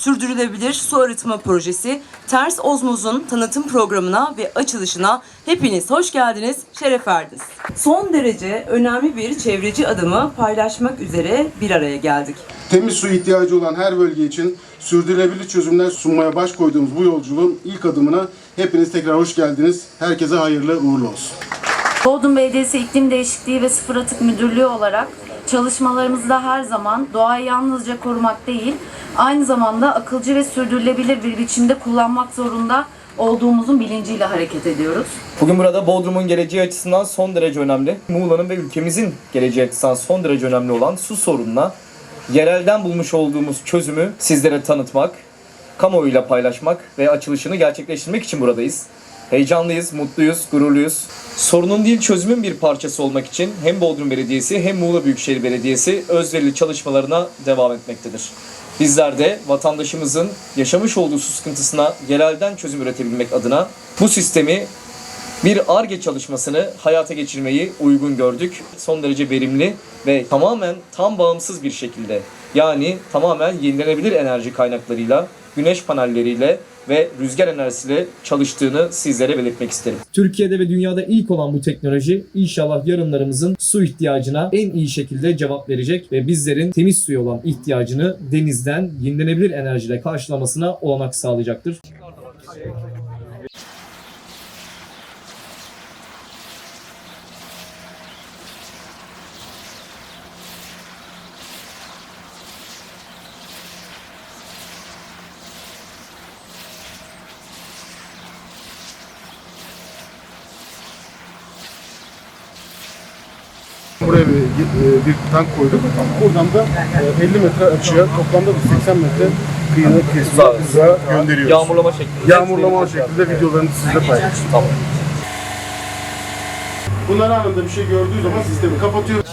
Sürdürülebilir Su Arıtma Projesi Ters Ozmoz'un tanıtım programına ve açılışına hepiniz hoş geldiniz, şeref verdiniz. Son derece önemli bir çevreci adımı paylaşmak üzere bir araya geldik. Temiz su ihtiyacı olan her bölge için sürdürülebilir çözümler sunmaya baş koyduğumuz bu yolculuğun ilk adımına hepiniz tekrar hoş geldiniz. Herkese hayırlı uğurlu olsun. Bodrum Belediyesi İklim Değişikliği ve Sıfır Atık Müdürlüğü olarak çalışmalarımızda her zaman doğayı yalnızca korumak değil, aynı zamanda akılcı ve sürdürülebilir bir biçimde kullanmak zorunda olduğumuzun bilinciyle hareket ediyoruz. Bugün burada Bodrum'un geleceği açısından son derece önemli, Muğla'nın ve ülkemizin geleceği açısından son derece önemli olan su sorununa yerelden bulmuş olduğumuz çözümü sizlere tanıtmak, kamuoyuyla paylaşmak ve açılışını gerçekleştirmek için buradayız. Heyecanlıyız, mutluyuz, gururluyuz. Sorunun değil çözümün bir parçası olmak için hem Bodrum Belediyesi hem Muğla Büyükşehir Belediyesi özverili çalışmalarına devam etmektedir. Bizler de vatandaşımızın yaşamış olduğu su sıkıntısına yerelden çözüm üretebilmek adına bu sistemi bir ARGE çalışmasını hayata geçirmeyi uygun gördük. Son derece verimli ve tamamen tam bağımsız bir şekilde yani tamamen yenilenebilir enerji kaynaklarıyla, güneş panelleriyle ve rüzgar enerjisiyle çalıştığını sizlere belirtmek isterim. Türkiye'de ve dünyada ilk olan bu teknoloji inşallah yarınlarımızın su ihtiyacına en iyi şekilde cevap verecek ve bizlerin temiz suya olan ihtiyacını denizden yenilenebilir enerjiyle karşılamasına olanak sağlayacaktır. Buraya bir, e, bir tank koyduk. Buradan da e, 50 metre açıya toplamda da 80 metre kıyını kesme uzağa gönderiyoruz. Yağmurlama şeklinde. Yağmurlama şeklinde videolarını sizle paylaştık. Tamam. Bunlar anında bir şey gördüğü zaman sistemi kapatıyor.